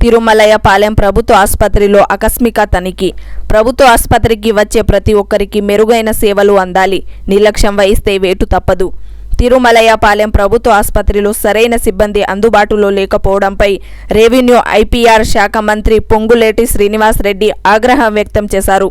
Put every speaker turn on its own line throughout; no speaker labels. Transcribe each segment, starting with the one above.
తిరుమలయపాలెం ప్రభుత్వ ఆసుపత్రిలో ఆకస్మిక తనిఖీ ప్రభుత్వ ఆసుపత్రికి వచ్చే ప్రతి ఒక్కరికి మెరుగైన సేవలు అందాలి నిర్లక్ష్యం వహిస్తే వేటు తప్పదు తిరుమలయపాలెం ప్రభుత్వ ఆసుపత్రిలో సరైన సిబ్బంది అందుబాటులో లేకపోవడంపై రెవెన్యూ ఐపీఆర్ శాఖ మంత్రి పొంగులేటి శ్రీనివాస్ రెడ్డి ఆగ్రహం వ్యక్తం చేశారు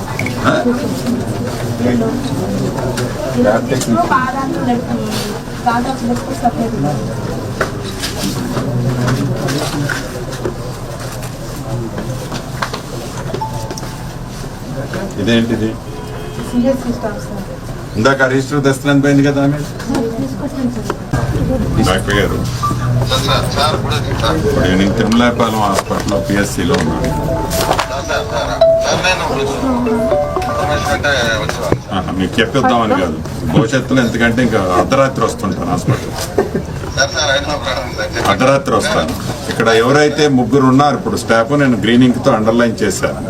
ఇదేంటిది? ఇందాక రిజిస్టర్ తెస్తున్నాను పోయింది కదా ఆమె డాక్టర్ గారు. గుడ్ ఈవినింగ్ తిరుమలాపాలెం హాస్పిటల్లో పిఎస్సిలో ఉన్నాను. మీకు చెప్పిద్దామని కాదు. భవిష్యత్తులో ఎందుకంటే ఇంకా అర్ధరాత్రి వస్తుంటాను హాస్పిటల్. అర్ధరాత్రి వస్తాను. ఇక్కడ ఎవరైతే ముగ్గురు ఉన్నారు ఇప్పుడు స్టాఫ్ నేను గ్రీనింగ్తో అండర్లైన్ చేశాను.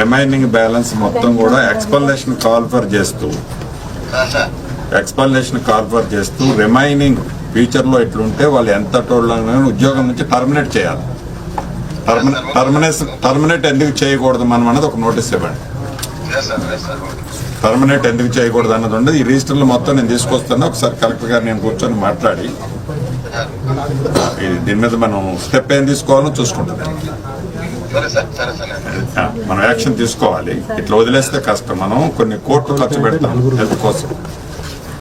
రిమైనింగ్ బ్యాలెన్స్ మొత్తం కూడా ఎక్స్పల్నేషన్ కాల్ఫర్ చేస్తూ. ఎక్స్పల్నేషన్ కాల్ఫర్ చేస్తూ రిమైనింగ్ ఫ్యూచర్లో ఇట్లుంటే వాళ్ళు ఎంత టోళ్ళని ఉద్యోగం నుంచి టర్మినేట్ చేయాలి. టర్మినేషన్ టర్మినేట్ ఎందుకు చేయకూడదు మనం అన్నది ఒక నోటీస్ ఇవ్వండి. పర్మనెంట్ ఎందుకు చేయకూడదు అన్నది ఉండదు. ఈ రిజిస్టర్లు మొత్తం నేను తీసుకొస్తాను ఒకసారి కలెక్టర్ గారు నేను కూర్చొని మాట్లాడి దీని మీద మనం స్టెప్ ఏం తీసుకోవాలో చూసుకుంటాం. మనం యాక్షన్ తీసుకోవాలి. ఇట్లా వదిలేస్తే కష్టం. మనం కొన్ని కోట్లు ఖర్చు పెడతాం హెల్త్ కోసం.